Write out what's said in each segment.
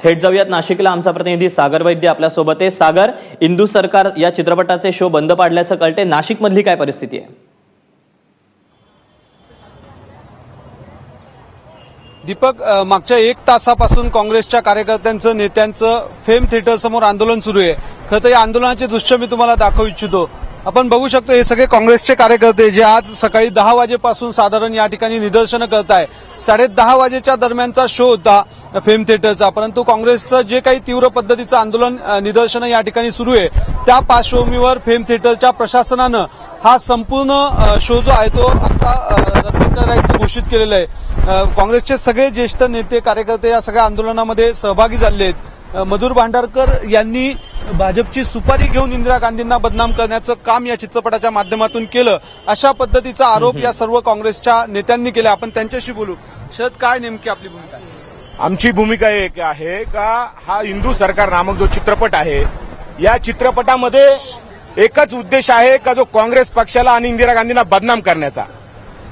थेट जाऊयात. नाशिकला आमचा प्रतिनिधी सागर वैद्य आपल्यासोबत आहे. सागर इंदू सरकार या चित्रपटाचे शो बंद पाडल्याचं कळते नाशिकमधली काय परिस्थिती आहे? दीपक मागच्या एक तासापासून काँग्रेसच्या कार्यकर्त्यांचं नेत्यांचं फेम थिएटर समोर आंदोलन सुरू आहे. खरं तर या आंदोलनाचे दृश्य मी तुम्हाला दाखवू इच्छितो. आपण बघू शकतो हे सगळे काँग्रेसचे कार्यकर्ते जे आज सकाळी दहा वाजेपासून साधारण या ठिकाणी निदर्शनं करत आहे साडे दहा वाजेच्या दरम्यानचा शो होता फेम थिएटरचा. परंतु काँग्रेसचं जे काही तीव्र पद्धतीचं आंदोलन निदर्शनं या ठिकाणी सुरू आहे त्या पार्श्वभूमीवर फेम थिएटरच्या प्रशासनानं हा संपूर्ण शो जो आहे तो आता रद्द करायचं घोषित केलेलं आहे. काँग्रेसचे सगळे ज्येष्ठ नेते कार्यकर्ते या सगळ्या आंदोलनामध्ये सहभागी झाले आहेत. मधुर भांडारकर यांनी भाजपची सुपारी घेऊन इंदिरा गांधींना बदनाम करण्याचं काम या चित्रपटाच्या माध्यमातून केलं. अशा पद्धतीचा आरोप या सर्व काँग्रेसच्या नेत्यांनी केला. आपण त्यांच्याशी बोलू. शरद काय नेमकी आपली भूमिका? आमची भूमिका एक आहे का हा हिंदू सरकार नामक जो चित्रपट आहे या चित्रपटामध्ये एकच उद्देश आहे का जो काँग्रेस पक्षाला आणि इंदिरा गांधींना बदनाम करण्याचा.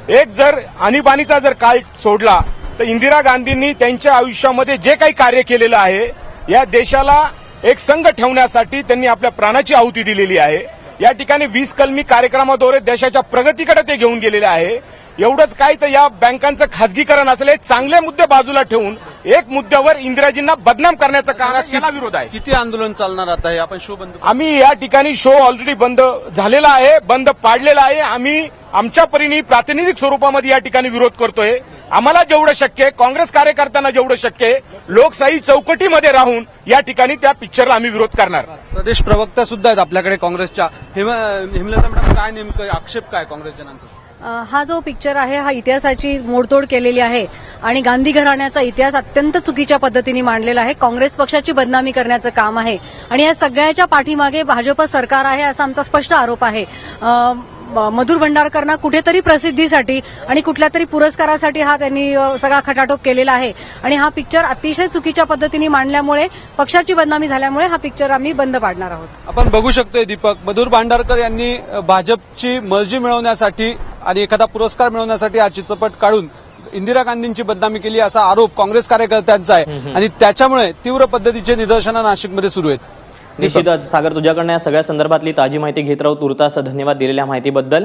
एक जर आणीबाणीचा जर काळ सोडला तर इंदिरा गांधींनी त्यांच्या आयुष्यामध्ये जे काही कार्य केलेलं आहे या देशाला एक संघ ठेवण्यासाठी त्यांनी आपल्या प्राणाची आहुती दिलेली आहे. या ठिकाणी वीस कलमी कार्यक्रमाद्वारे देशाच्या प्रगतीकडे ते घेऊन गेलेले आहे. एवढंच काय तर या बँकांचं खासगीकरण असले चांगले मुद्दे बाजूला ठेवून एक मुद्द्यावर इंदिराजींना बदनाम करण्याचं याला विरोध आहे. किती आंदोलन चालणार आता? हे आपण शो बंद. आम्ही या ठिकाणी शो ऑलरेडी बंद झालेला आहे बंद पाडलेला आहे. आम्ही आमच्या परीने प्रातिनिधिक स्वरूपामध्ये या ठिकाणी विरोध करतोय. आम्हाला जेवढं शक्य आहे काँग्रेस कार्यकर्त्यांना जेवढं शक्य आहे लोकशाही चौकटीमध्ये राहून या ठिकाणी त्या पिक्चरला आम्ही विरोध करणार. प्रदेश प्रवक्ता सुद्धा आहेत आपल्याकडे काँग्रेसच्या. हेम हेमलता मॅडम काय नेमकं आक्षेप काय काँग्रेस जनांचा हा जो पिक्चर आहे हा इतिहासाची मोडतोड केलेली आहे आणि गांधी घराण्याचा इतिहास अत्यंत चुकीच्या पद्धतीने मांडलेला आहे. काँग्रेस पक्षाची बदनामी करण्याचं काम आहे. आणि या सगळ्याच्या पाठीमागे भाजप सरकार आहे असा आमचा स्पष्ट आरोप आहे. मधुर भंडारकरना कुठेतरी प्रसिद्धीसाठी आणि कुठल्या तरी पुरस्कारासाठी हा त्यांनी सगळा खटाटोप केलेला आहे. आणि हा पिक्चर अतिशय चुकीच्या पद्धतीने मांडल्यामुळे पक्षाची बदनामी झाल्यामुळे हा पिक्चर आम्ही बंद पाडणार आहोत. आपण बघू शकतोय दीपक मधुर भांडारकर यांनी भाजपची मर्जी मिळवण्यासाठी आणि एखादा पुरस्कार मिळवण्यासाठी हा चित्रपट काढून इंदिरा गांधींची बदनामी केली असा आरोप काँग्रेस कार्यकर्त्यांचा आहे. आणि त्याच्यामुळे तीव्र पद्धतीचे निदर्शनं नाशिकमध्ये सुरू आहेत. निश्चितच सागर तुझ्याकडनं या सगळ्या संदर्भातली ताजी माहिती घेत राहू. तुर्तास धन्यवाद दिलेल्या माहितीबद्दल.